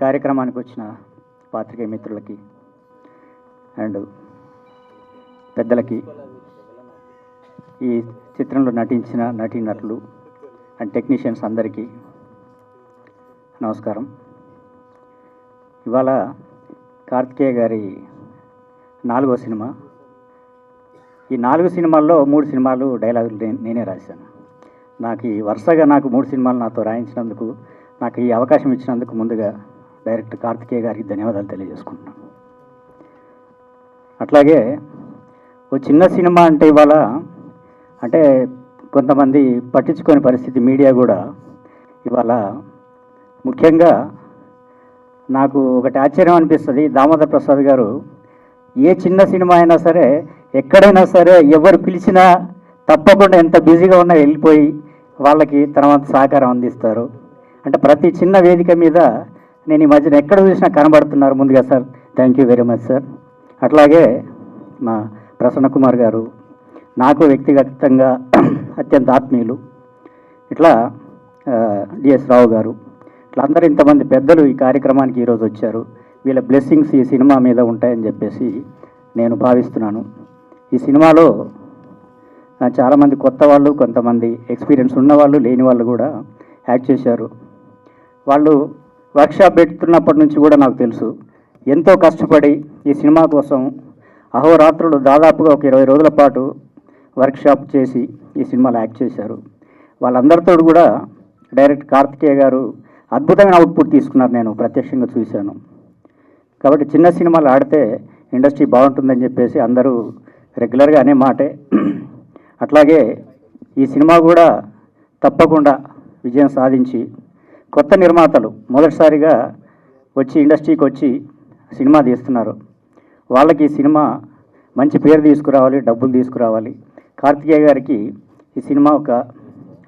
కార్యక్రమానికి వచ్చిన పాత్రికేయ మిత్రులకి అండ్ పెద్దలకి ఈ చిత్రంలో నటించిన నటీనటులు అండ్ టెక్నీషియన్స్ అందరికీ నమస్కారం. ఇవాళ కార్తికేయ గారి నాలుగో సినిమా. ఈ నాలుగు సినిమాల్లో మూడు సినిమాలు డైలాగులు నేనే రాశాను. నాకు ఈ వరుసగా నాకు మూడు సినిమాలు నాతో రాయించినందుకు నాకు ఈ అవకాశం ఇచ్చినందుకు ముందుగా డైరెక్టర్ కార్తికేయ గారికి ధన్యవాదాలు తెలియజేసుకుంటున్నాను. అట్లాగే ఓ చిన్న సినిమా అంటే ఇవాళ అంటే కొంతమంది పట్టించుకోని పరిస్థితి మీడియా కూడా ఇవాళ ముఖ్యంగా నాకు ఒకటి ఆశ్చర్యం అనిపిస్తుంది. దామోదర్ ప్రసాద్ గారు ఏ చిన్న సినిమా అయినా సరే ఎక్కడైనా సరే ఎవరు పిలిచినా తప్పకుండా ఎంత బిజీగా ఉన్నా వెళ్ళిపోయి వాళ్ళకి తర్వాత సహకారం అందిస్తారు. అంటే ప్రతి చిన్న వేదిక మీద నేను ఈ మధ్యన ఎక్కడ చూసినా కనబడుతున్నారు ముందుగా sir. Thank you very much sir అట్లాగే మా ప్రసన్న కుమార్ గారు నాకు వ్యక్తిగతంగా అత్యంత ఆత్మీయులు. ఇట్లా డిఎస్ రావు గారు ఇట్లా అందరూ ఇంతమంది పెద్దలు ఈ కార్యక్రమానికి ఈరోజు వచ్చారు. వీళ్ళ బ్లెస్సింగ్స్ ఈ సినిమా మీద ఉంటాయని చెప్పేసి నేను భావిస్తున్నాను. ఈ సినిమాలో చాలామంది కొత్త వాళ్ళు కొంతమంది ఎక్స్పీరియన్స్ ఉన్నవాళ్ళు లేని వాళ్ళు కూడా యాక్ట్ చేశారు. వాళ్ళు వర్క్షాప్ పెడుతున్నప్పటి నుంచి కూడా నాకు తెలుసు. ఎంతో కష్టపడి ఈ సినిమా కోసం అహోరాత్రులు దాదాపుగా ఒక ఇరవై రోజుల పాటు వర్క్షాప్ చేసి ఈ సినిమాలో యాక్ట్ చేశారు. వాళ్ళందరితో కూడా డైరెక్ట్ కార్తికేయ గారు అద్భుతమైన అవుట్పుట్ తీసుకున్నారు నేను ప్రత్యక్షంగా చూశాను. కాబట్టి చిన్న సినిమాలు ఆడితే ఇండస్ట్రీ బాగుంటుందని చెప్పేసి అందరూ రెగ్యులర్గా అనే మాటే. అట్లాగే ఈ సినిమా కూడా తప్పకుండా విజయం సాధించి కొత్త నిర్మాతలు మొదటిసారిగా వచ్చి ఇండస్ట్రీకి వచ్చి సినిమా తీస్తున్నారు. వాళ్ళకి ఈ సినిమా మంచి పేరు తీసుకురావాలి డబ్బులు తీసుకురావాలి. కార్తికేయ గారికి ఈ సినిమా ఒక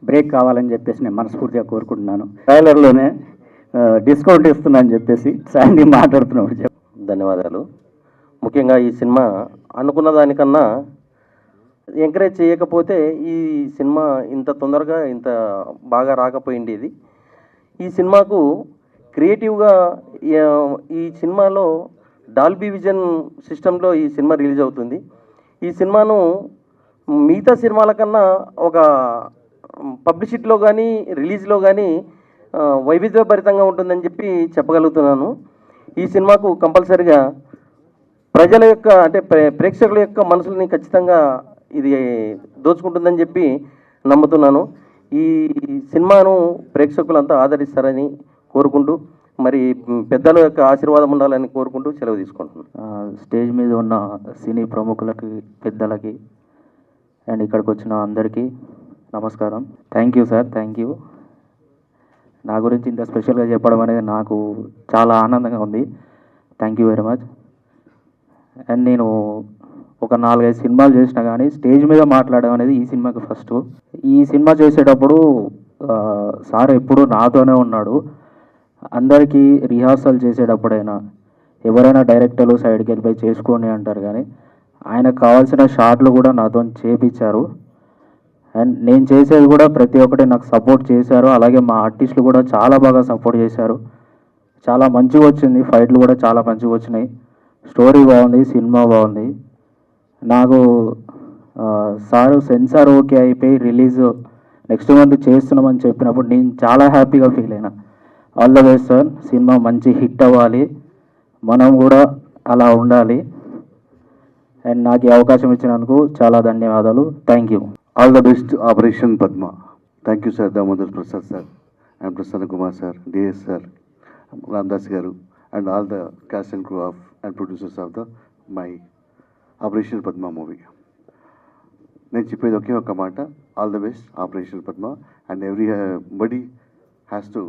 బ్రేక్ కావాలని చెప్పేసి నేను మనస్ఫూర్తిగా కోరుకుంటున్నాను. ట్రైలర్లోనే డిస్కౌంట్ ఇస్తున్నా చెప్పేసి శాండీ మాట్లాడుతున్నాడు చెప్పు. ధన్యవాదాలు. ముఖ్యంగా ఈ సినిమా అనుకున్న దానికన్నా ఎంకరేజ్ చేయకపోతే ఈ సినిమా ఇంత తొందరగా ఇంత బాగా రాకపోయింది ఇది. ఈ సినిమాకు క్రియేటివ్గా ఈ సినిమాలో డాల్బీ విజన్ సిస్టంలో ఈ సినిమా రిలీజ్ అవుతుంది. ఈ సినిమాను మిగతా సినిమాల కన్నా ఒక పబ్లిసిటీలో కానీ రిలీజ్లో కానీ వైవిధ్యభరితంగా ఉంటుందని చెప్పి చెప్పగలుగుతున్నాను. ఈ సినిమాకు కంపల్సరిగా ప్రజల యొక్క అంటే ప్రే- ప్రేక్షకుల యొక్క మనసులని ఖచ్చితంగా ఇది దోచుకుంటుందని చెప్పి నమ్ముతున్నాను. ఈ సినిమాను ప్రేక్షకులంతా ఆదరిస్తారని కోరుకుంటూ మరి పెద్దల యొక్క ఆశీర్వాదం ఉండాలని కోరుకుంటూ సెలవు తీసుకుంటున్నాను. స్టేజ్ మీద ఉన్న సినీ ప్రముఖులకి పెద్దలకి అండ్ ఇక్కడికి వచ్చిన అందరికీ నమస్కారం. Thank you sir thank you నా గురించి ఇంత స్పెషల్గా చెప్పడం అనేది నాకు చాలా ఆనందంగా ఉంది. Thank you very much and నేను ఒక నాలుగైదు సినిమాలు చేసినా కానీ స్టేజ్ మీద మాట్లాడడం అనేది ఈ సినిమాకి ఫస్ట్. ఈ సినిమా చేసేటప్పుడు సార్ ఎప్పుడు నాతోనే ఉన్నాడు. అందరికీ రిహార్సల్ చేసేటప్పుడైనా ఎవరైనా డైరెక్టర్లు సైడ్కి వెళ్ళిపోయి చేసుకోండి అంటారు కానీ ఆయనకు కావాల్సిన షాట్లు కూడా నాతో చేపించారు. అండ్ నేను చేసేది కూడా ప్రతి ఒక్కటి నాకు సపోర్ట్ చేశారు. అలాగే మా ఆర్టిస్టులు కూడా చాలా బాగా సపోర్ట్ చేశారు. చాలా మంచిగా వచ్చింది. ఫైట్లు కూడా చాలా మంచిగా వచ్చినాయి. స్టోరీ బాగుంది సినిమా బాగుంది. నాకు సార్ సెన్సార్ ఓకే అయిపోయి రిలీజ్ నెక్స్ట్ మంత్ చేస్తున్నామని చెప్పినప్పుడు నేను చాలా హ్యాపీగా ఫీల్ అయినా. All the best sir cinema మంచి హిట్ అవ్వాలి. మనం కూడా అలా ఉండాలి. అండ్ నాకు ఈ అవకాశం ఇచ్చినందుకు చాలా ధన్యవాదాలు. Thank you. All the best operation Padma. Thank you sir Damodar Prasad sir and Prasad Kumar sir DS sir Ramdas గారు and all the cast and crew of and producers of the my operation Padma movie. నేను చెప్పేది ఒకే ఒక మాట. All the best operation Padma. And everybody has to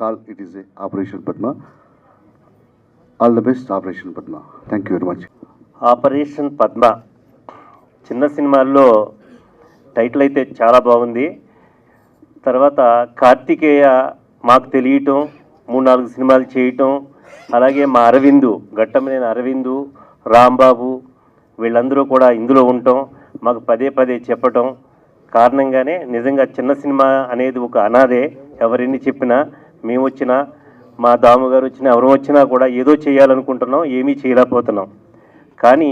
call it is a operation Padma. All the best operation Padma. Thank you very much operation Padma. చిన్న సినిమాల్లో title అయితే చాలా బాగుంది. తర్వాత కార్తికేయ మాకు తెలియటం మూడు నాలుగు సినిమాలు చేయటం అలాగే మా అరవిందు ఘట్టమనేని అరవిందు రాంబాబు వీళ్ళందరూ కూడా ఇందులో ఉండటం మాకు పదే పదే చెప్పటం కారణంగానే నిజంగా చిన్న సినిమా అనేది ఒక అనాదే. ఎవరిని చెప్పినా మేము వచ్చినా మా దాముగారు వచ్చినా ఎవరు వచ్చినా కూడా ఏదో చేయాలనుకుంటున్నాం ఏమీ చేయలేకపోతున్నాం. కానీ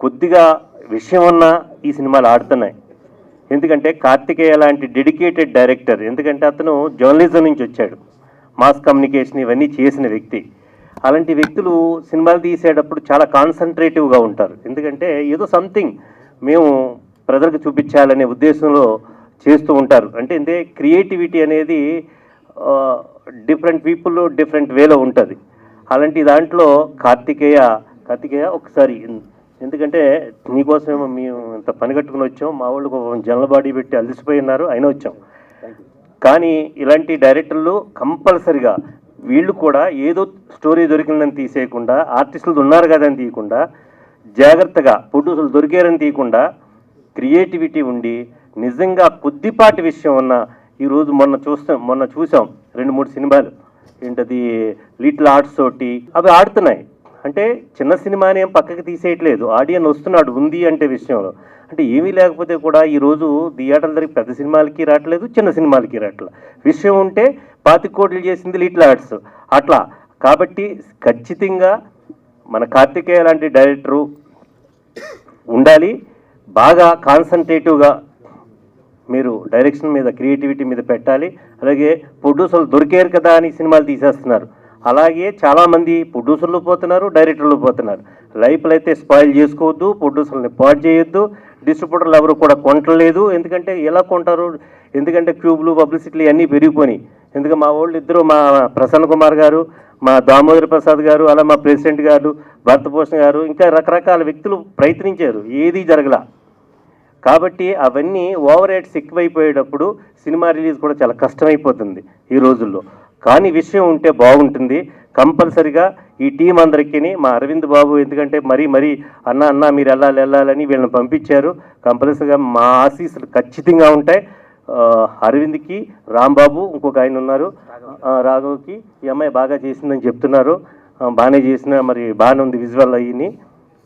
కొద్దిగా విషయం ఉన్న ఈ సినిమాలు ఆడుతున్నాయి. ఎందుకంటే కార్తికేయ లాంటి డెడికేటెడ్ డైరెక్టర్ ఎందుకంటే అతను జర్నలిజం నుంచి వచ్చాడు. మాస్ కమ్యూనికేషన్ ఇవన్నీ చేసిన వ్యక్తి. అలాంటి వ్యక్తులు సినిమాలు తీసేటప్పుడు చాలా కాన్సన్ట్రేటివ్గా ఉంటారు. ఎందుకంటే ఏదో సంథింగ్ మేము ప్రజలకు చూపించాలనే ఉద్దేశంలో చేస్తూ ఉంటారు. అంటే అంటే క్రియేటివిటీ అనేది డిఫరెంట్ పీపుల్ డిఫరెంట్ వేలో ఉంటుంది. అలాంటి దాంట్లో కార్తికేయ కార్తికేయ ఒకసారి ఎందుకంటే నీకోసమేమో మేము ఇంత పని కట్టుకుని వచ్చాం మా వాళ్ళు జనల బాడీ పెట్టి అలసిపోయి ఉన్నారు అయినా వచ్చాం. కానీ ఇలాంటి డైరెక్టర్లు కంపల్సరిగా వీళ్ళు కూడా ఏదో స్టోరీ దొరికిందని తీసేయకుండా ఆర్టిస్టులు ఉన్నారు కదా అని తీయకుండా జాగ్రత్తగా ప్రొడ్యూసర్లు దొరికారని తీయకుండా క్రియేటివిటీ ఉండి నిజంగా కొద్దిపాటి విషయం ఉన్న ఈరోజు మొన్న చూస్తాం మొన్న చూసాం రెండు మూడు సినిమాలు. ఏంటది? లిటిల్ ఆర్ట్స్ తోటి అవి ఆడుతున్నాయి. అంటే చిన్న సినిమాని ఏం పక్కకి తీసేయట్లేదు. ఆడియన్ వస్తున్నాడు ఉంది అంటే విషయంలో. అంటే ఏమీ లేకపోతే కూడా ఈరోజు థియేటర్ల దగ్గర పెద్ద సినిమాలకి రావట్లేదు చిన్న సినిమాలకి రావట్లేదు. విషయం ఉంటే పాతి కోట్లు చేసింది లిటిల్ ఆర్ట్స్ అట్లా. కాబట్టి ఖచ్చితంగా మన కార్తికేయ లాంటి డైరెక్టరు ఉండాలి. బాగా కాన్సన్ట్రేటివ్గా మీరు డైరెక్షన్ మీద క్రియేటివిటీ మీద పెట్టాలి. అలాగే ప్రొడ్యూసర్లు దొరికారు కదా అని సినిమాలు తీసేస్తున్నారు. అలాగే చాలామంది ప్రొడ్యూసర్లు పోతున్నారు డైరెక్టర్లు పోతున్నారు. లైఫ్లు అయితే స్పాయిల్ చేసుకోవద్దు ప్రొడ్యూసర్ని పాడు చేయొద్దు. డిస్ట్రిబ్యూటర్లు ఎవరు కూడా కొంటలేదు. ఎందుకంటే ఎలా కొంటారు? ఎందుకంటే క్యూబ్లు పబ్లిసిటీలు అన్నీ పెరిగిపోయినాయి. ఎందుకంటే మా వాళ్ళు ఇద్దరు మా ప్రసన్న కుమార్ గారు మా దామోదర్ ప్రసాద్ గారు అలా మా ప్రెసిడెంట్ గారు భరతభూషణ్ గారు ఇంకా రకరకాల వ్యక్తులు ప్రయత్నించారు. ఏదీ జరగలా. కాబట్టి అవన్నీ ఓవర్ హెడ్స్ ఎక్కువైపోయేటప్పుడు సినిమా రిలీజ్ కూడా చాలా కష్టమైపోతుంది ఈ రోజుల్లో. కానీ విషయం ఉంటే బాగుంటుంది. కంపల్సరిగా ఈ టీం అందరికీ మా అరవింద్ బాబు ఎందుకంటే మరీ మరీ అన్న అన్న మీరు వెళ్ళాలి వెళ్ళాలని వీళ్ళని పంపించారు. కంపల్సరిగా మా ఆశీస్సులు ఖచ్చితంగా ఉంటాయి. అరవింద్కి రాంబాబు ఇంకొక ఆయన ఉన్నారు. రాఘవ్కి ఈ అమ్మాయి బాగా చేసిందని చెప్తున్నారు. బాగానే చేసిన మరి బాగానే ఉంది విజువల్ అయ్యి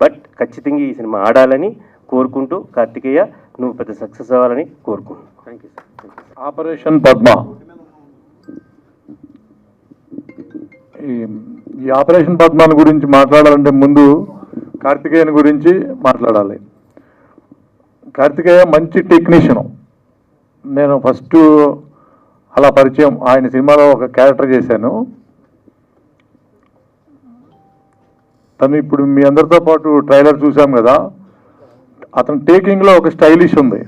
బట్ ఖచ్చితంగా ఈ సినిమా ఆడాలని కోరుకుంటూ కార్తికేయ నువ్వు పెద్ద సక్సెస్ అవ్వాలని కోరుకుంటున్నాను thank you sir operation Padma ఈ ఆపరేషన్ పద్మాన్ గురించి మాట్లాడాలంటే ముందు కార్తికేయన్ గురించి మాట్లాడాలి. కార్తికేయ మంచి టెక్నీషియన్. నేను ఫస్ట్ అలా పరిచయం ఆయన సినిమాలో ఒక క్యారెక్టర్ చేశాను. తను ఇప్పుడు మీ అందరితో పాటు ట్రైలర్ చూసాం కదా అతను టేకింగ్లో ఒక స్టైలిష్ ఉంది.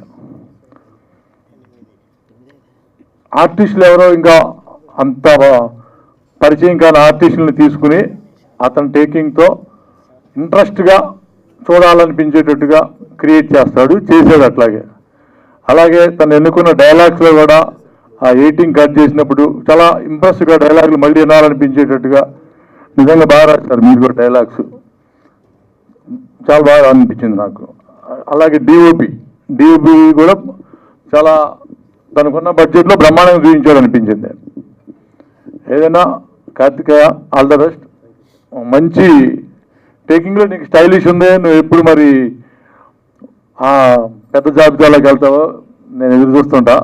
ఆర్టిస్టులు ఎవరో ఇంకా అంత పరిచయం కాని ఆర్టిస్టులను తీసుకుని అతని టేకింగ్తో ఇంట్రెస్ట్గా చూడాలనిపించేటట్టుగా క్రియేట్ చేస్తాడు చేసాడు అట్లాగే. అలాగే తను ఎన్నుకున్న డైలాగ్స్లో కూడా ఆ ఎయిటింగ్ కట్ చేసినప్పుడు చాలా ఇంప్రెస్గా డైలాగులు మళ్ళీ వినాలనిపించేటట్టుగా నిజంగా బాగా రాస్తారు మీరు కూడా డైలాగ్స్. చాలా బాగా అనిపించింది నాకు. అలాగే డిఓపి డిఓపి కూడా చాలా తనకున్న బడ్జెట్లో బ్రహ్మాండంగా చూపించాడు అనిపించింది ఏదైనా కార్తికేయ ఆల్ ద బెస్ట్. మంచి టేకింగ్లో నీకు స్టైలిష్ ఉంది నువ్వు ఎప్పుడు మరి ఆ పెద్ద జాబితాలోకి వెళ్తావో నేను ఎదురు చూస్తుంటా.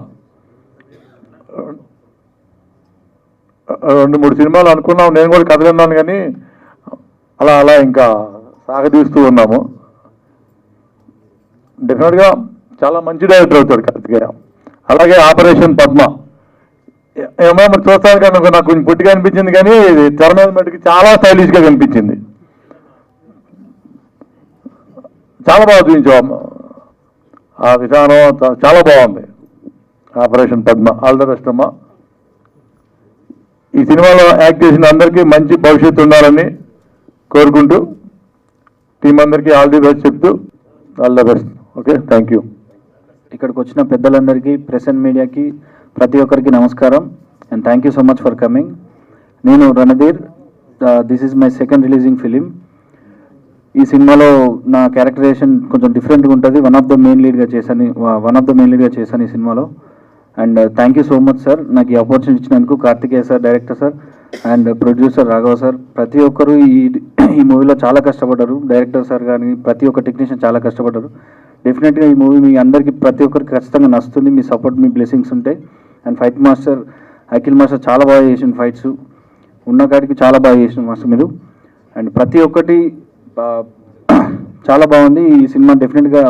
రెండు మూడు సినిమాలు అనుకున్నాం నేను కూడా కథ విన్నాను కానీ అలా అలా ఇంకా సాగదీస్తూ ఉన్నాము. డెఫినెట్గా చాలా మంచి డైరెక్టర్ అవుతాడు కార్తికేయ అలాగే ఆపరేషన్ పద్మ. ఏమో మరి చూస్తాను కానీ నాకు కొంచెం పొట్టిగా అనిపించింది కానీ ఇది తెర మీద మటుకు చాలా స్టైలిష్గా కనిపించింది. చాలా బాగా చూపించావు ఆ విధానం చాలా బాగుంది. Operation Padma. All the best ఈ సినిమాలో యాక్ట్ చేసిన అందరికీ మంచి భవిష్యత్తు ఉండాలని కోరుకుంటూ టీం అందరికీ ఆల్ ది బెస్ట్ చెప్తూ all the best. Okay thank you ఇక్కడికి వచ్చిన పెద్దలందరికీ ప్రెస్ అండ్ మీడియాకి ప్రతి ఒక్కరికి నమస్కారం and thank you so much for coming నేను Randheer this is my second releasing film ఈ సినిమాలో నా క్యారెక్టరైజేషన్ కొంచెం డిఫరెంట్గా ఉంటుంది. వన్ ఆఫ్ ద మెయిన్ లీడ్గా చేశాను వన్ ఆఫ్ ద మెయిన్ లీడ్గా చేశాను ఈ సినిమాలో. And thank you so much sir నాకు ఈ ఆపర్చునిటీ ఇచ్చినందుకు Karthikeya sir director sir and producer Raghava sir ప్రతి ఒక్కరు ఈ ఈ మూవీలో చాలా కష్టపడ్డారు. డైరెక్టర్ సార్ కానీ ప్రతి ఒక్క టెక్నీషియన్ చాలా కష్టపడ్డారు. డెఫినెట్గా ఈ మూవీ మీ అందరికీ ప్రతి ఒక్కరికి ఖచ్చితంగా నచ్చుతుంది. మీ సపోర్ట్ మీ బ్లెస్సింగ్స్ ఉంటాయి and fight master Akhil master చాలా బాగా చేసిన ఫైట్స్ ఉన్న కాడికి చాలా బాగా చేసిన మాస్టర్ మీరు. అండ్ ప్రతి ఒక్కటి చాలా బాగుంది. ఈ సినిమా డెఫినెట్గా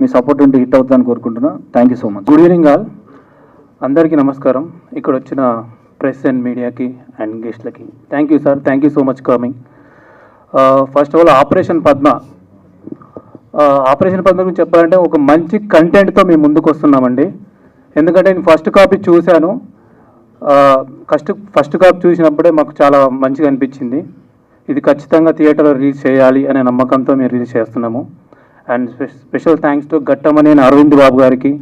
మీ సపోర్ట్ ఉంటే హిట్ అవుతుందని కోరుకుంటున్నా. Thank you so much good evening all అందరికీ నమస్కారం. ఇక్కడ వచ్చిన ప్రెస్ అండ్ మీడియాకి and గెస్ట్లకి thank you sir thank you so much coming first of all operation Padma operation Padma గురించి చెప్పాలంటే ఒక మంచి కంటెంట్తో మేము ముందుకు వస్తున్నామండి. ఎందుకంటే నేను ఫస్ట్ కాపీ చూశాను. ఫస్ట్ ఫస్ట్ కాపీ చూసినప్పుడే మాకు చాలా మంచిగా అనిపించింది. ఇది ఖచ్చితంగా థియేటర్లో రిలీజ్ చేయాలి అనే నమ్మకంతో మేము రిలీజ్ చేస్తున్నాము. And special thanks to Gattamaneni Aravind Babu గారికి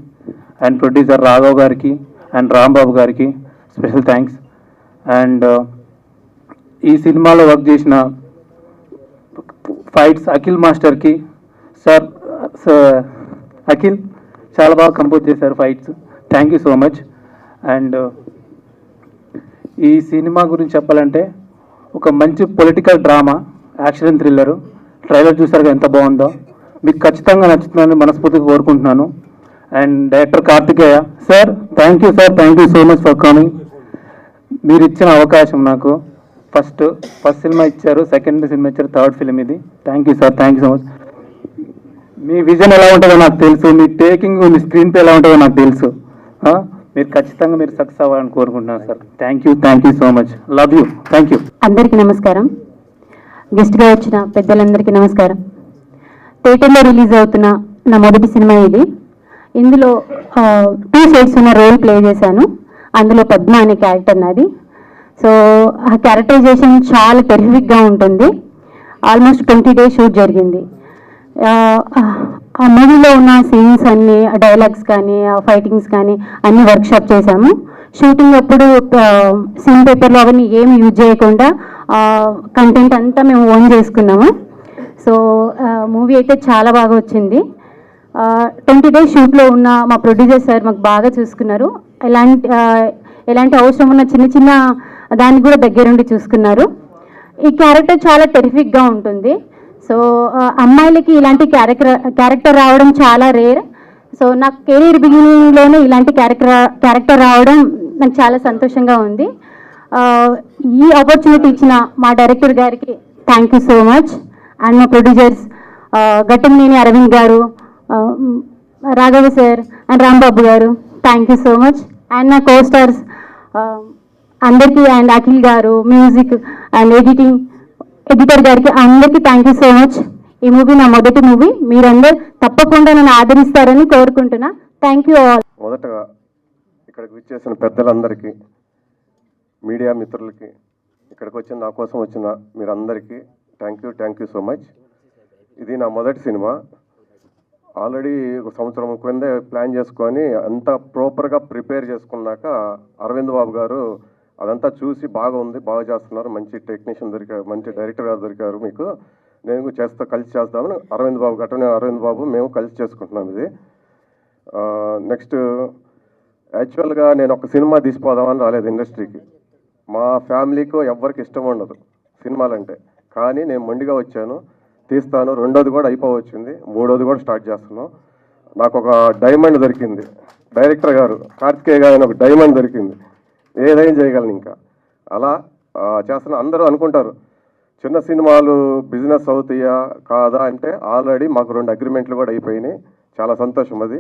అండ్ ప్రొడ్యూసర్ రాఘవ్ గారికి అండ్ రాంబాబు గారికి స్పెషల్ థ్యాంక్స్. అండ్ ఈ సినిమాలో వర్క్ చేసిన ఫైట్స్ అఖిల్ మాస్టర్కి సార్ సార్ అఖిల్ చాలా బాగా కంపోజ్ చేశారు fights. Thank you so much and ఈ సినిమా గురించి చెప్పాలంటే ఒక మంచి political drama action thriller trailer చూసారుగా ఎంత బాగుందో. మీకు ఖచ్చితంగా నచ్చుతుందని మనస్ఫూర్తిగా కోరుకుంటున్నాను. And director Karthikeya sir thank you sir thank you so much for coming మీరు ఇచ్చిన అవకాశం నాకు. ఫస్ట్ ఫస్ట్ సినిమా ఇచ్చారు సెకండ్ సినిమా ఇచ్చారు థర్డ్ ఫిలిం ఇది. Thank you sir thank you so much me vision ఎలా ఉంటుందో నాకు తెలుసు. మీ టేకింగ్ మీ స్క్రీన్ పే ఎలా ఉంటుందో నాకు తెలుసు. మీరు ఖచ్చితంగా మీరు సక్సెస్ అవ్వాలని కోరుకుంటున్నాను sir. Thank you thank you so much love you thank you అందరికీ నమస్కారం. గెస్ట్గా వచ్చిన పెద్దలందరికీ నమస్కారం. థియేటర్లో రిలీజ్ అవుతున్న నా మొదటి సినిమా ఇది. ఇందులో టూ సైడ్స్ ఉన్న రోల్ ప్లే చేశాను. అందులో పద్మ అనే క్యారెక్టర్ నాది. సో ఆ క్యారెక్టరైజేషన్ చాలా టెరిఫిక్గా ఉంటుంది. ఆల్మోస్ట్ ట్వంటీ డేస్ షూట్ జరిగింది. ఆ, మూవీలో ఉన్న సీన్స్ అన్నీ డైలాగ్స్ కానీ ఆ ఫైటింగ్స్ కానీ అన్ని వర్క్షాప్ చేశాము. షూటింగ్ అప్పుడు సీన్ పేపర్లో అవన్నీ ఏమి యూజ్ చేయకుండా కంటెంట్ అంతా మేము ఓన్ చేసుకున్నాము. సో మూవీ అయితే చాలా బాగా వచ్చింది. ట్వంటీ డేస్ షూట్లో ఉన్న మా ప్రొడ్యూసర్ సార్ మాకు బాగా చూసుకున్నారు. ఎలాంటి ఎలాంటి అవసరం ఉన్న చిన్న చిన్న దాన్ని కూడా దగ్గరుండి చూసుకున్నారు. ఈ క్యారెక్టర్ చాలా టెరిఫిక్గా ఉంటుంది. సో అమ్మాయిలకి ఇలాంటి క్యారెక్టర్ క్యారెక్టర్ రావడం చాలా రేర్. సో నాకు కెరీర్ బిగినింగ్లోనే ఇలాంటి క్యారెక్టర్ క్యారెక్టర్ రావడం నాకు చాలా సంతోషంగా ఉంది. ఈ ఆపర్చునిటీ ఇచ్చిన మా డైరెక్టర్ గారికి thank you so much and మా ప్రొడ్యూసర్స్ గట్టంనేని అరవింద్ గారు రాఘవ సార్ అండ్ రాంబాబు గారు thank you so much and నా కోస్టర్స్ అందరికీ అండ్ అఖిల్ గారు మ్యూజిక్ అండ్ ఎడిటింగ్ ఎడిటర్ గారికి అందరికీ థ్యాంక్ యూ సో మచ్ ఈ మూవీ నా మొదటి మూవీ మీరందరూ తప్పకుండా నన్ను ఆదరిస్తారని కోరుకుంటున్నా. థ్యాంక్ యూ ఆల్ మొదటగా ఇక్కడికి విచ్చేసిన పెద్దలందరికీ మీడియా మిత్రులకి ఇక్కడికి వచ్చిన నా కోసం వచ్చిన మీరందరికీ thank you thank you so much ఇది నా మొదటి సినిమా. ఆల్రెడీ ఒక సంవత్సరం క్రిందే ప్లాన్ చేసుకొని అంతా ప్రాపర్గా ప్రిపేర్ చేసుకున్నాక అరవింద్ బాబు గారు అదంతా చూసి బాగా ఉంది బాగా చేస్తున్నారు. మంచి టెక్నీషియన్ దొరికారు మంచి డైరెక్టర్ గారు దొరికారు మీకు. నేను చేస్తా కలిసి చేస్తామని అరవింద్ బాబు గట్ట నేను అరవింద్ బాబు మేము కలిసి చేసుకుంటున్నాం ఇది. నెక్స్ట్ యాక్చువల్గా నేను ఒక సినిమా తీసిపోదామని రాలేదు ఇండస్ట్రీకి. మా ఫ్యామిలీకి ఎవ్వరికి ఇష్టం ఉండదు సినిమాలంటే. కానీ నేను మొండిగా వచ్చాను. తీస్తాను. రెండోది కూడా అయిపోవచ్చింది. మూడోది కూడా స్టార్ట్ చేస్తున్నాం. నాకు ఒక డైమండ్ దొరికింది. డైరెక్టర్ గారు కార్తికేయ గారు ఒక డైమండ్ దొరికింది. ఏదైనా చేయగలను ఇంకా? అలా చేస్తున్న చేస్తున్నా అందరూ అనుకుంటారు. చిన్న సినిమాలు బిజినెస్ అవుతాయా కాదా అంటే ఆల్రెడీ మాకు రెండు అగ్రిమెంట్లు కూడా అయిపోయినాయి. చాలా సంతోషం అది.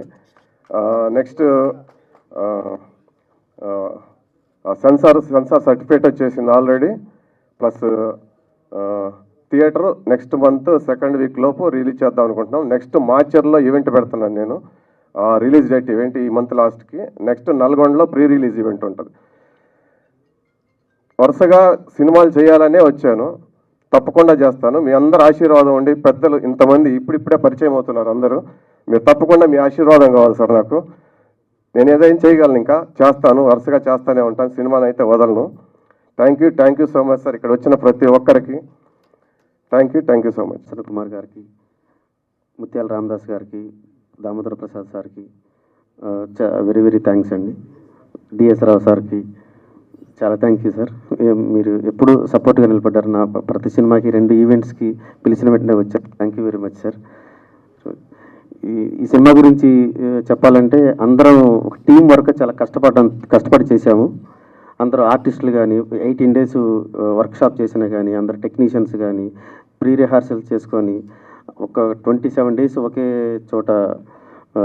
నెక్స్ట్ సెన్సార్ సెన్సార్ సర్టిఫికేట్ వచ్చేసింది already. Plus theatre next month second week లోపు రిలీజ్ చేద్దాం అనుకుంటున్నాం. నెక్స్ట్ మార్చర్లో ఈవెంట్ పెడుతున్నాను నేను. రిలీజ్ డేట్ ఈవెంట్ ఈ మంత్ లాస్ట్కి. నెక్స్ట్ నల్గొండలో ప్రీ రిలీజ్ ఈవెంట్ ఉంటుంది. వరుసగా సినిమాలు చేయాలనే వచ్చాను. తప్పకుండా చేస్తాను. మీ అందరు ఆశీర్వాదం ఉండి పెద్దలు ఇంతమంది ఇప్పుడిప్పుడే పరిచయం అవుతున్నారు అందరూ. మీరు తప్పకుండా మీ ఆశీర్వాదం కావాలి సార్ నాకు. నేను ఏదైనా చేయగలను ఇంకా? చేస్తాను. వరుసగా చేస్తానే ఉంటాను. సినిమాని అయితే వదలను. Thank you thank you so much sir ఇక్కడ వచ్చిన ప్రతి ఒక్కరికి. Thank you thank you so much Sarath Kumar గారికి ముత్యాల రామదాస్ గారికి దామోదర ప్రసాద్ సార్కి వెరీ వెరీ థ్యాంక్స్ అండి. డిఎస్ రావు సార్కి చాలా థ్యాంక్ యూ సార్ మీరు ఎప్పుడు సపోర్ట్గా నిలబడ్డారు. నా ప్రతి సినిమాకి రెండు ఈవెంట్స్కి పిలిచిన వెంటనే వచ్చారు. Thank you very much sir ఈ ఈ సినిమా గురించి చెప్పాలంటే అందరం ఒక టీం వర్క్ చాలా కష్టపడడం కష్టపడి చేశాము. అందరూ ఆర్టిస్టులు కానీ ఎయిటీన్ డేస్ వర్క్షాప్ చేసిన కానీ అందరు టెక్నీషియన్స్ కానీ ప్రీ రిహార్సల్ చేసుకొని ఒక ట్వంటీ సెవెన్ డేస్ ఒకే చోట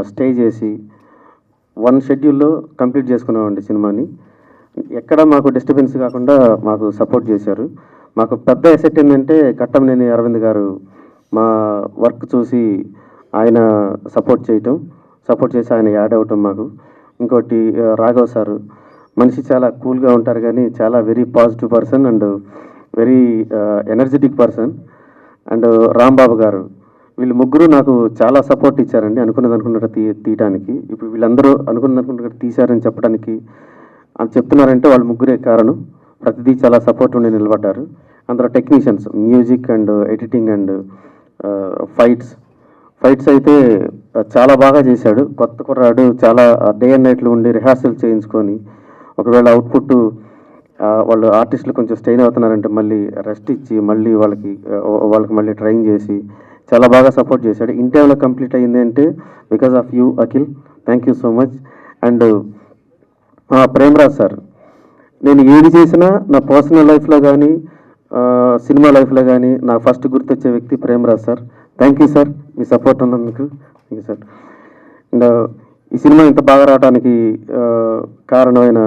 స్టే చేసి వన్ షెడ్యూల్లో కంప్లీట్ చేసుకున్నామండి సినిమాని. ఎక్కడ మాకు డిస్టర్బెన్స్ కాకుండా మాకు సపోర్ట్ చేశారు. మాకు పెద్ద ఎసెట్ ఏంటంటే కట్టంనేని అరవింద్ గారు మా వర్క్ చూసి ఆయన సపోర్ట్ చేయటం సపోర్ట్ చేసి ఆయన యాడ్ అవ్వటం మాకు. ఇంకోటి రాఘవ్ సారు మనిషి చాలా కూల్గా ఉంటారు కానీ చాలా very positive person and very energetic person and Rambabu గారు వీళ్ళు ముగ్గురు నాకు చాలా సపోర్ట్ ఇచ్చారండి. అనుకున్నది అనుకున్నట్టు తీ తీయటానికి. ఇప్పుడు వీళ్ళందరూ అనుకున్నది అనుకున్నట్టు తీశారని చెప్పడానికి అని చెప్తున్నారంటే వాళ్ళు ముగ్గురే కారణం. ప్రతిదీ చాలా సపోర్ట్ ఉండి నిలబడ్డారు. అందులో technicians music and editing and fights fights అయితే చాలా బాగా చేశాడు. కొత్త కుర్రాడు చాలా డే అండ్ నైట్లు ఉండి రిహార్సల్ చేయించుకొని ఒకవేళ అవుట్పుట్ వాళ్ళు ఆర్టిస్టులు కొంచెం స్టెయిన్ అవుతున్నారంటే మళ్ళీ రెస్ట్ ఇచ్చి మళ్ళీ వాళ్ళకి వాళ్ళకి మళ్ళీ ట్రైన్ చేసి చాలా బాగా సపోర్ట్ చేశాడు. ఇన్ టైంలో కంప్లీట్ అయ్యింది అంటే because of you Akhil thank you so much and Premraj sir నేను ఏది చేసినా నా పర్సనల్ లైఫ్లో కానీ సినిమా లైఫ్లో కానీ నాకు ఫస్ట్ గుర్తొచ్చే వ్యక్తి Premraj sir. Thank you sir me support ఉన్నందుకు. థ్యాంక్ యూ సార్ అండ్ ఈ సినిమా ఇంత బాగా రావడానికి కారణమైన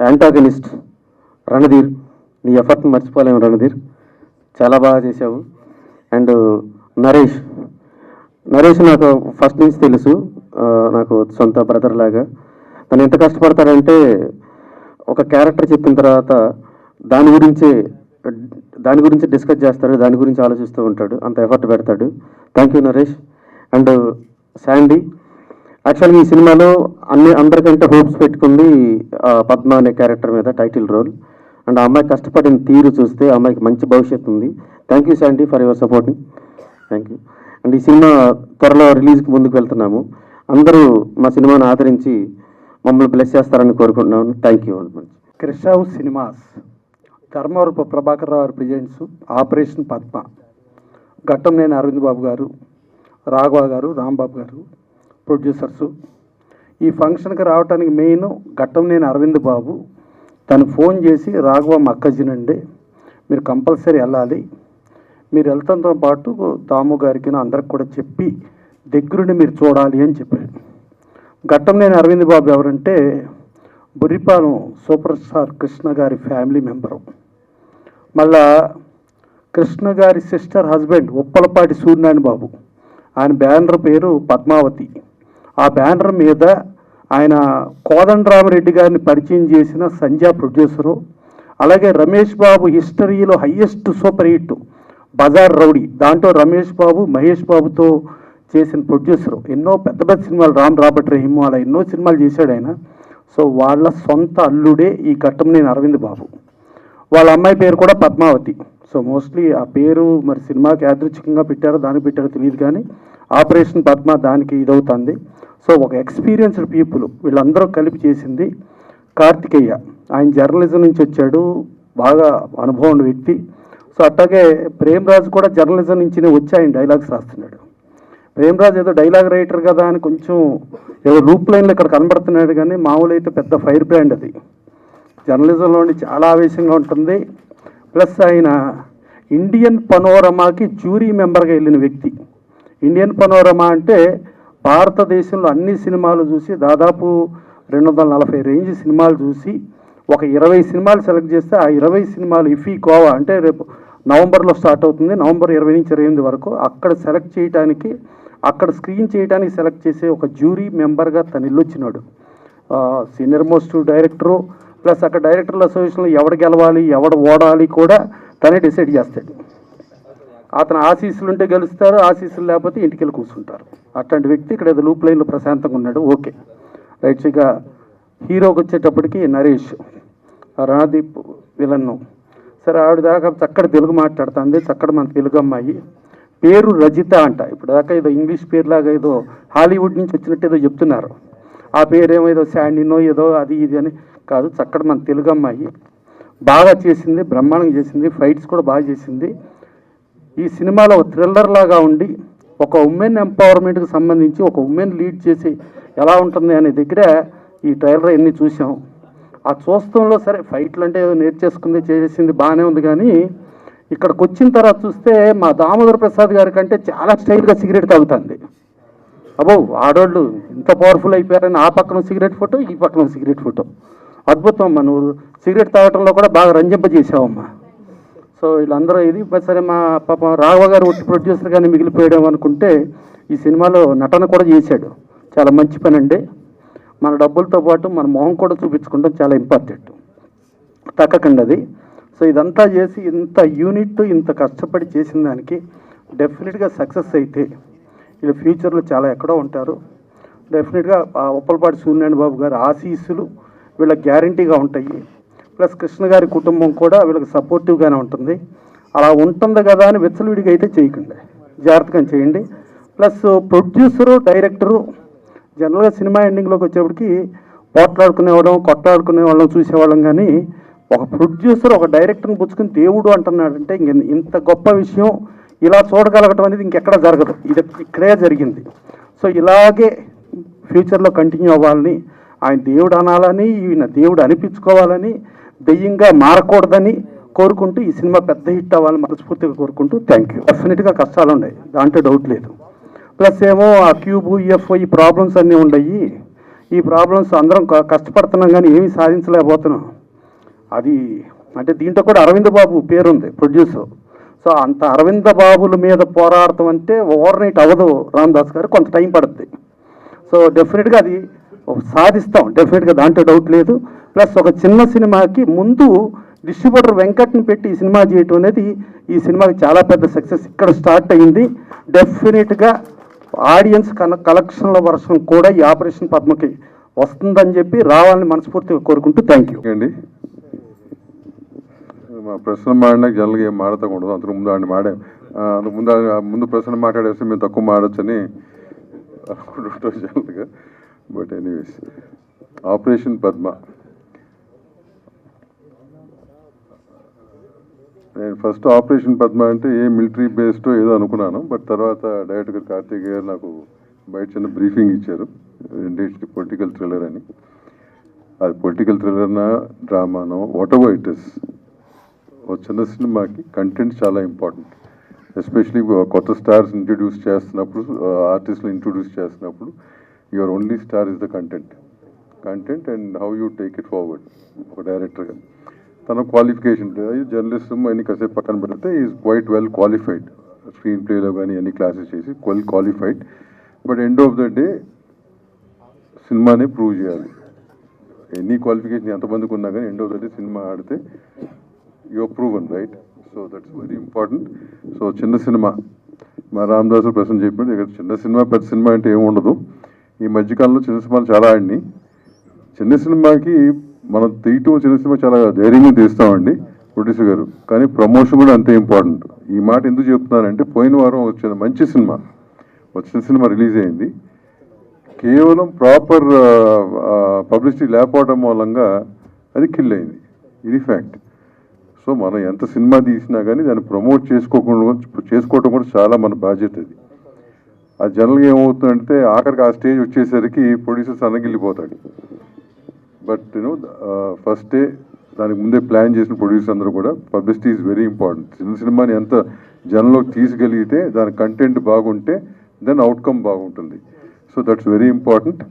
యాంటాగనిస్ట్ రణధీర్ నీ ఎఫర్ట్ని మర్చిపోలేము రణధీర్. చాలా బాగా చేశావు. అండ్ నరేష్ నరేష్ నాకు ఫస్ట్ నుంచి తెలుసు. నాకు సొంత బ్రదర్ లాగా. తను ఎంత కష్టపడతాడంటే ఒక క్యారెక్టర్ చెప్పిన తర్వాత దాని గురించి దాని గురించి డిస్కస్ చేస్తాడు దాని గురించి ఆలోచిస్తూ ఉంటాడు అంత ఎఫర్ట్ పెడతాడు. Thank you Naresh and Sandy యాక్చువల్గా ఈ సినిమాలో అన్ని అందరికంటే హోప్స్ పెట్టుకుంది పద్మ అనే క్యారెక్టర్ మీద టైటిల్ రోల్ అండ్ ఆ అమ్మాయి కష్టపడిన తీరు చూస్తే ఆ అమ్మాయికి మంచి భవిష్యత్తు ఉంది. Thank you Sandy for your supporting thank you and ఈ సినిమా త్వరలో రిలీజ్కి ముందుకు వెళ్తున్నాము. అందరూ మా సినిమాను ఆదరించి మమ్మల్ని బ్లెస్ చేస్తారని కోరుకుంటున్నాను. Thank you very much Krish cinemas Dharmavarapu Prabhakar Rao presents operation Padma ఘట్టం నేను అరవింద్ బాబు గారు రాఘవ గారు రాంబాబు గారు ప్రొడ్యూసర్సు ఈ ఫంక్షన్కి రావడానికి మెయిన్ ఘట్టం నేను అరవింద్ బాబు తను ఫోన్ చేసి రాఘవ మక్కజినండి మీరు కంపల్సరీ వెళ్ళాలి. మీరు వెళ్తాంతో పాటు దాము గారికి అందరికి కూడా చెప్పి దగ్గరుండి మీరు చూడాలి అని చెప్పాడు. ఘట్టం నేను అరవింద్ బాబు ఎవరంటే బుర్రిపాలెం సూపర్ స్టార్ కృష్ణ గారి ఫ్యామిలీ మెంబరు. మళ్ళా కృష్ణ గారి సిస్టర్ హస్బెండ్ ఉప్పలపాటి సూర్యనారాయణ బాబు. ఆయన బ్యానర్ పేరు పద్మావతి. ఆ బ్యానర్ మీద ఆయన కోదండరామరెడ్డి గారిని పరిచయం చేసిన సంధ్యా ప్రొడ్యూసరు అలాగే రమేష్ బాబు హిస్టరీలో highest super hit Bazaar Rowdy. దాంట్లో రమేష్ బాబు మహేష్ బాబుతో చేసిన ప్రొడ్యూసరు. ఎన్నో పెద్ద పెద్ద సినిమాలు రామ్ రాబర్ట్ రహీమ్ అలా ఎన్నో సినిమాలు చేశాడు ఆయన. సో వాళ్ళ సొంత అల్లుడే ఈ ఘట్టం నేను అరవింద్ బాబు. వాళ్ళ అమ్మాయి పేరు కూడా పద్మావతి. సో మోస్ట్లీ ఆ పేరు మరి సినిమాకి యాదృచ్ఛికంగా పెట్టారో దానికి పెట్టారో తెలియదు కానీ ఆపరేషన్ పద్మ దానికి ఇదవుతుంది. సో ఒక ఎక్స్పీరియన్స్డ్ పీపుల్ వీళ్ళందరూ కలిపి చేసింది కార్తికేయ. ఆయన జర్నలిజం నుంచి వచ్చాడు. బాగా అనుభవం ఉన్న వ్యక్తి. సో అట్లాగే ప్రేమ్ రాజు కూడా జర్నలిజం నుంచి వచ్చి ఆయన డైలాగ్స్ రాస్తున్నాడు. ప్రేమరాజ్ ఏదో డైలాగ్ రైటర్ కదా అని కొంచెం ఏదో లూప్ లైన్లో ఇక్కడ కనబడుతున్నాడు కానీ మామూలు అయితే పెద్ద ఫైర్ బ్రాండ్ అది. జర్నలిజంలోని చాలా ఆవేశంగా ఉంటుంది. ప్లస్ ఆయన ఇండియన్ పనోరమాకి జ్యూరీ మెంబర్గా వెళ్ళిన వ్యక్తి. ఇండియన్ పనోరమా అంటే భారతదేశంలో అన్ని సినిమాలు చూసి దాదాపు రెండు వందల నలభై రేంజ్ సినిమాలు చూసి ఒక ఇరవై సినిమాలు సెలెక్ట్ చేస్తే ఆ ఇరవై సినిమాలు ఇఫీ కోవా అంటే రేపు నవంబర్లో స్టార్ట్ అవుతుంది. నవంబర్ ఇరవై నుంచి ఇరవై ఎనిమిది వరకు అక్కడ సెలెక్ట్ చేయడానికి అక్కడ స్క్రీన్ చేయడానికి సెలెక్ట్ చేసే ఒక జ్యూరీ మెంబర్గా తను వచ్చినాడు సీనియర్ మోస్ట్ డైరెక్టరు ప్లస్ అక్కడ డైరెక్టర్ల అసోసియేషన్లో ఎవడు గెలవాలి ఎవడు ఓడాలి కూడా తనే డిసైడ్ చేస్తాడు. అతను ఆశీస్సులు ఉంటే గెలుస్తారు ఆశీస్సులు లేకపోతే ఇంటికి వెళ్ళి కూర్చుంటారు. అట్లాంటి వ్యక్తి ఇక్కడ ఏదో లూప్ లైన్లో ప్రశాంతంగా ఉన్నాడు. ఓకే. రైట్ ఇక హీరోకి వచ్చేటప్పటికి నరేష్ రణదీప్ విలన్ను. సరే ఆవిడ దాకా చక్కటి తెలుగు మాట్లాడుతుంది చక్కటి మన తెలుగు అమ్మాయి పేరు రజిత అంట. ఇప్పుడు దాకా ఏదో ఇంగ్లీష్ పేరులాగా ఏదో హాలీవుడ్ నుంచి వచ్చినట్టు ఏదో చెప్తున్నారు. ఆ పేరేమో ఏదో శాండినో ఏదో అది ఇది అని కాదు చక్కటి మన తెలుగు అమ్మాయి. బాగా చేసింది బ్రహ్మాండంగా చేసింది ఫైట్స్ కూడా బాగా చేసింది. ఈ సినిమాలో ఒక థ్రిల్లర్ లాగా ఉండి ఒక ఉమెన్ ఎంపవర్మెంట్కి సంబంధించి ఒక ఉమెన్ లీడ్ చేసి ఎలా ఉంటుంది అనే దగ్గర ఈ ట్రైలర్ ఎన్ని చూసాం. ఆ చూస్తంలో సరే ఫైట్లు అంటే ఏదో నేర్చేసుకుంది చేసింది బాగానే ఉంది కానీ ఇక్కడికి వచ్చిన తర్వాత చూస్తే మా దామోదర్ ప్రసాద్ గారి కంటే చాలా స్టైల్గా సిగరెట్ తాగుతుంది. అబ్బో ఆడోళ్ళు ఇంత పవర్ఫుల్ అయిపోయారని ఆ పక్కన సిగరెట్ ఫోటో ఈ పక్కన సిగరెట్ ఫోటో. అద్భుతం అమ్మా నువ్వు సిగరెట్ తాగటంలో కూడా బాగా రంజింపజేసావమ్మా సో వీళ్ళందరూ ఇది సరే మా పాప రాఘవ గారు ఒట్టి ప్రొడ్యూసర్ కానీ మిగిలిపోయాడు అనుకుంటే ఈ సినిమాలో నటన కూడా చేశాడు. చాలా మంచి పని అండి మన డబ్బులతో పాటు మన మొహం కూడా చూపించుకుంటాం చాలా ఇంపార్టెంట్. తక్కకండి అది. సో ఇదంతా చేసి ఇంత యూనిట్ ఇంత కష్టపడి చేసిన దానికి డెఫినెట్గా సక్సెస్ అయితే వీళ్ళు ఫ్యూచర్లో చాలా ఎక్కడో ఉంటారు. డెఫినెట్గా ఉప్పలపాటి సూర్యనారాయణ బాబు గారి ఆశీస్సులు వీళ్ళకి గ్యారంటీగా ఉంటాయి. ప్లస్ కృష్ణ గారి కుటుంబం కూడా వీళ్ళకి సపోర్టివ్గానే ఉంటుంది. అలా ఉంటుంది కదా అని విచ్చలవిడిగా అయితే చేయకండి. జాగ్రత్తగా చేయండి. ప్లస్ ప్రొడ్యూసరు డైరెక్టరు జనరల్గా సినిమా ఎండింగ్లోకి వచ్చేప్పటికి పోట్లాడుకునేవాళ్ళం కొట్లాడుకునే వాళ్ళం చూసేవాళ్ళం కానీ ఒక ప్రొడ్యూసర్ ఒక డైరెక్టర్ని పుచ్చుకుని దేవుడు అంటున్నాడంటే ఇంక ఇంత గొప్ప విషయం ఇలా చూడగలగటం అనేది ఇంకెక్కడ జరగదు. ఇది ఇక్కడే జరిగింది. సో ఇలాగే ఫ్యూచర్లో కంటిన్యూ అవ్వాలని ఆయన దేవుడు అనాలని ఈయన దేవుడు అనిపించుకోవాలని దెయ్యంగా మారకూడదని కోరుకుంటూ ఈ సినిమా పెద్ద హిట్ అవ్వాలని మనస్ఫూర్తిగా కోరుకుంటూ థ్యాంక్ యూ డెఫినెట్గా కష్టాలు ఉన్నాయి దాంట్లో డౌట్ లేదు. ప్లస్ ఏమో ఆ క్యూబ్ ఈఎఫ్ఓ ఈ ప్రాబ్లమ్స్ అన్నీ ఉన్నాయి ఈ ప్రాబ్లమ్స్ అందరం కష్టపడుతున్నాం కానీ ఏమీ సాధించలేకపోతున్నాం. అది అంటే దీంట్లో కూడా అరవింద్ బాబు పేరుంది ప్రొడ్యూసర్ సో అంత అరవింద బాబుల మీద పోరాడటం అంటే ఓవర్ నైట్ అవ్వదు రామ్దాస్ గారు కొంత టైం పడుతుంది సో డెఫినెట్గా అది సాధిస్తాం డెఫినెట్గా దాంట్లో డౌట్ లేదు. ప్లస్ ఒక చిన్న సినిమాకి ముందు డిస్ట్రిబ్యూటర్ వెంకట్ని పెట్టి ఈ సినిమా చేయటం అనేది ఈ సినిమాకి చాలా పెద్ద సక్సెస్ ఇక్కడ స్టార్ట్ అయింది. డెఫినెట్గా ఆడియన్స్ కన కలెక్షన్ల వర్షం కూడా ఈ ఆపరేషన్ పద్మకి వస్తుందని చెప్పి రావాలని మనస్ఫూర్తిగా కోరుకుంటూ థ్యాంక్ యూ. అండి. మా ప్రశ్న మాడినాక జనరల్గా ఏం మాడతాకూడదు అంతకు ముందు ఆడిని మాడే అందుకు ముందు ముందు ప్రశ్న మాట్లాడేస్తే మేము తక్కువ మాడొచ్చని అనుకుంటుంటాం జనరల్గా బట్ ఎనీవేస్ ఆపరేషన్ పద్మ నేను ఫస్ట్ ఆపరేషన్ పద్మ అంటే ఏ మిలిటరీ బేస్డ్ ఏదో అనుకున్నాను. బట్ తర్వాత డైరెక్టర్ కార్తీక్ గారు నాకు బయట చిన్న బ్రీఫింగ్ ఇచ్చారు. రెండింటికి పొలిటికల్ థ్రిల్లర్ అని. అది పొలిటికల్ థ్రిల్లర్నా డ్రామానో వాట్ ఎవర్ ఇట్ ఇస్ ఓ చిన్న సినిమాకి కంటెంట్ చాలా ఇంపార్టెంట్. ఎస్పెషలీ కొత్త స్టార్స్ ఇంట్రడ్యూస్ చేస్తున్నప్పుడు ఆర్టిస్ట్ని ఇంట్రడ్యూస్ చేస్తున్నప్పుడు your only star is the content. Content and how you take it forward ఒక డైరెక్టర్గా. తన క్వాలిఫికేషన్ జర్నలిజం అన్ని కాసేపు పక్కన పెడితే is quite well qualified screen ప్లేలో కానీ అన్ని క్లాసెస్ చేసి well qualified but end of the day సినిమానే ప్రూవ్ చేయాలి. ఎనీ క్వాలిఫికేషన్ ఎంతమందికి ఉన్నా కానీ end of the day cinema ఆడితే you proven right so that's very important so చిన్న సినిమా. మా రామదాసు ప్రశ్న చెప్పాడు ఇక్కడ చిన్న సినిమా పెద్ద సినిమా అంటే ఏమి ఉండదు. ఈ మధ్యకాలంలో చిన్న సినిమాలు చాలా ఆడినాయి. చిన్న సినిమాకి మనం తీయటం చిన్న సినిమా చాలా ధైర్యంగా తీస్తామండి ప్రొడ్యూసర్ గారు. కానీ ప్రమోషన్ కూడా అంతే ఇంపార్టెంట్. ఈ మాట ఎందుకు చెప్తున్నానంటే పోయిన వారం వచ్చిన మంచి సినిమా వచ్చిన సినిమా రిలీజ్ అయింది. కేవలం ప్రాపర్ పబ్లిసిటీ లేకపోవడం మూలంగా అది కిల్ అయింది. ఇది ఫ్యాక్ట్. సో మనం ఎంత సినిమా తీసినా కానీ దాన్ని ప్రమోట్ చేసుకోకుండా చేసుకోవటం కూడా చాలా మన బాధ్యత అది. ఆ జనరల్గా ఏమవుతుందంటే ఆఖరికి ఆ స్టేజ్ వచ్చేసరికి producer సన్నగిల్లిపోతాడు. But you know first day దానికి ముందే ప్లాన్ చేసిన ప్రొడ్యూసర్ అందరూ కూడా పబ్లిసిటీ ఈజ్ వెరీ ఇంపార్టెంట్. చిన్న సినిమాని ఎంత జనంలోకి తీసుకెలిగితే దాని కంటెంట్ బాగుంటే దెన్ అవుట్కమ్ బాగుంటుంది. So that's very important.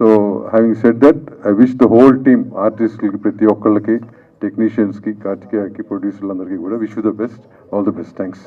So having set that I wish the whole team ఆర్టిస్టులకి ప్రతి ఒక్కళ్ళకి టెక్నీషియన్స్కి కార్తికేయకి ప్రొడ్యూసర్లందరికీ కూడా wish the best all the best thanks